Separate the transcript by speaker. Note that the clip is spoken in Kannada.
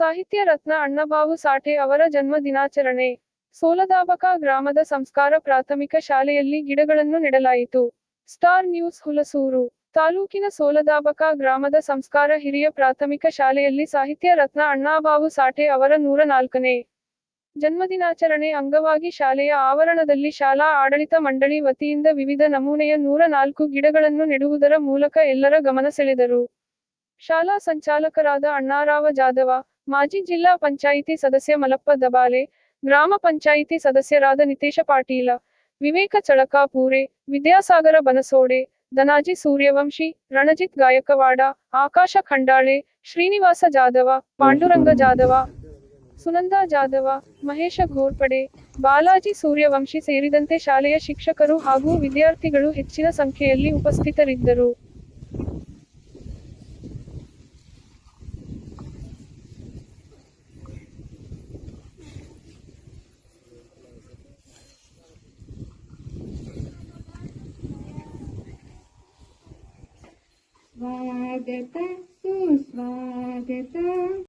Speaker 1: ಸಾಹಿತ್ಯ ರತ್ನ ಅಣ್ಣಬಾವು ಸಾಠೆ ಅವರ ಜನ್ಮ ದಿನಾಚರಣೆ. ಸೋಲದಾಬಕ ಗ್ರಾಮದ ಸಂಸ್ಕಾರ ಪ್ರಾಥಮಿಕ ಶಾಲೆಯಲ್ಲಿ ಗಿಡಗಳನ್ನು ನೆಡಲಾಯಿತು. Star news Hulasuru. ತಾಲೂಕಿನ ಸೋಲದಾಬಕ ಗ್ರಾಮದ ಸಂಸ್ಕಾರ ಹಿರಿಯ ಪ್ರಾಥಮಿಕ ಶಾಲೆಯಲ್ಲಿ ಸಾಹಿತ್ಯ ರತ್ನ ಅಣ್ಣಾಬಾವು ಸಾಠೆ ಅವರ ನೂರ ನಾಲ್ಕನೇ ಜನ್ಮದಿನಾಚರಣೆ ಅಂಗವಾಗಿ ಶಾಲೆಯ ಆವರಣದಲ್ಲಿ ಶಾಲಾ ಆಡಳಿತ ಮಂಡಳಿ ವತಿಯಿಂದ ವಿವಿಧ ನಮೂನೆಯ ನೂರ ನಾಲ್ಕು ಗಿಡಗಳನ್ನು ನೆಡುವುದರ ಮೂಲಕ ಎಲ್ಲರ ಗಮನ ಸೆಳೆದರು. ಶಾಲಾ ಸಂಚಾಲಕರಾದ ಅಣ್ಣಾರಾವ ಜಾದವ ಮಾಜಿ ಜಿಲ್ಲಾ ಪಂಚಾಯಿತಿ ಸದಸ್ಯ ಮಲಪ್ಪ ದಬಾಲೆ, ಗ್ರಾಮ ಪಂಚಾಯಿತಿ ಸದಸ್ಯರಾದ ನಿತೇಶ ಪಾಟೀಲ, ವಿವೇಕ ಚಳಕಾಪೂರೆ, ವಿದ್ಯಾಸಾಗರ ಬನಸೋಡೆ, ಧನಾಜಿ ಸೂರ್ಯವಂಶಿ, ರಣಜಿತ್ ಗಾಯಕವಾಡ, ಆಕಾಶ ಖಂಡಾಳೆ, ಶ್ರೀನಿವಾಸ ಜಾಧವ, ಪಾಂಡುರಂಗ ಜಾಧವ, ಸುನಂದ ಜಾಧವ, ಮಹೇಶ ಘೋರ್ಪಡೆ, ಬಾಲಾಜಿ ಸೂರ್ಯವಂಶಿ ಸೇರಿದಂತೆ ಶಾಲೆಯ ಶಿಕ್ಷಕರು ಹಾಗೂ ವಿದ್ಯಾರ್ಥಿಗಳು ಹೆಚ್ಚಿನ ಸಂಖ್ಯೆಯಲ್ಲಿ ಉಪಸ್ಥಿತರಿದ್ದರು.
Speaker 2: स्वागत सुस्वागत।